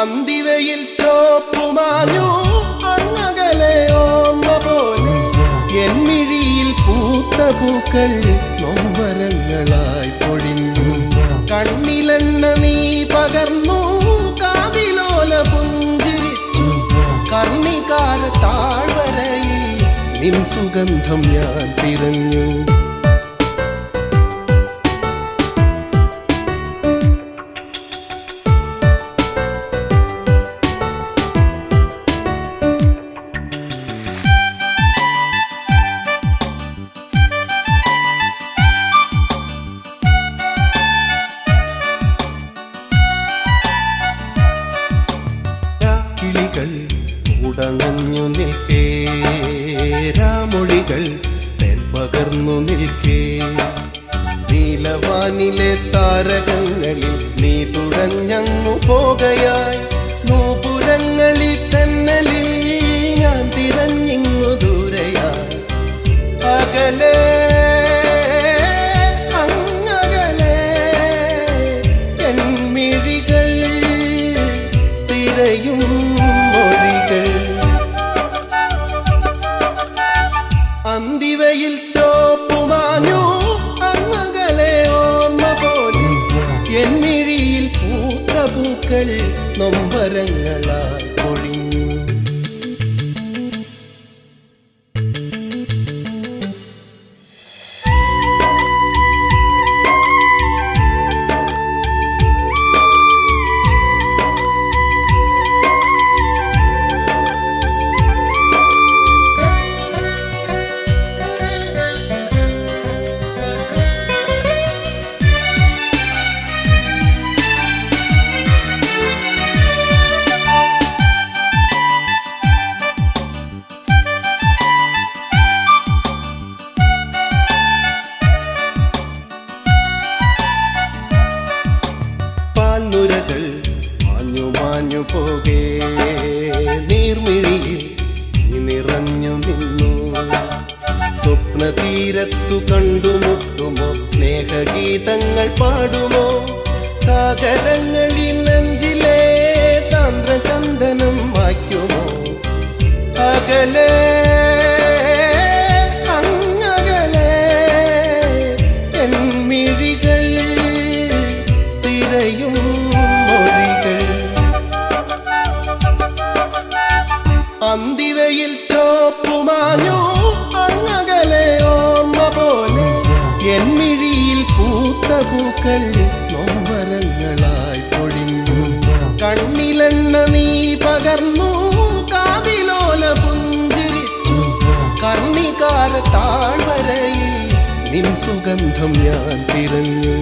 അന്തിവയിൽ ചോപ്പുമാഞ്ഞു അങ്ങകലെ ഓർമ്മ പോലെ എന്നിഴിയിൽ പൂത്ത പൂക്കൾ നൊമ്പരങ്ങളായി പൊഴിഞ്ഞു. കണ്ണിലെണ്ണ നീ പകർന്നു കാതിലോല പുഞ്ചിരിച്ചു. കർണികാല താഴ്വരയിൽ നിൻ സുഗന്ധം ഞാൻ തിരഞ്ഞു. പകർന്നു നിൽക്കേ. നീലവാനിലെ താരകങ്ങളിൽ നീ തുഴഞ്ഞങ്ങു പോകയായി അന്തിവയിൽ ചോപ്പുമാഞ്ഞു അങ്ങകലെ ഓർമ്മ പോലെ എന്നിഴിയിൽ പൂത്ത പൂക്കൾ നൊമ്പരങ്ങളായി പൊഴിഞ്ഞു. മാഞ്ഞു പോകേ. നീർമിഴിയിൽ നിറഞ്ഞു നിന്നു. സ്വപ്ന തീരത്തു കണ്ടുമുട്ടുമോ സ്നേഹഗീതങ്ങൾ പാടുമോ? സാഗരങ്ങളിൽ നെഞ്ചിലെ താന്ത്രചന്ദനം വായ്ക്കുമോ? അകലേ അങ്ങകലേ അന്തിവയിൽ തോപ്പുമാഞ്ഞു അങ്ങകലെ ഓർമ്മ പോലെ എന്നിഴിയിൽ പൂത്ത പൂക്കൾ നൊമ്പരങ്ങളായി പൊഴിഞ്ഞു. കണ്ണിലെണ്ണ നീ പകർന്നു കാതിലോല പുഞ്ചിരിച്ചു. കർണികാല താഴ്വരയിൽ നിൻ സുഗന്ധം ഞാൻ തിരഞ്ഞു.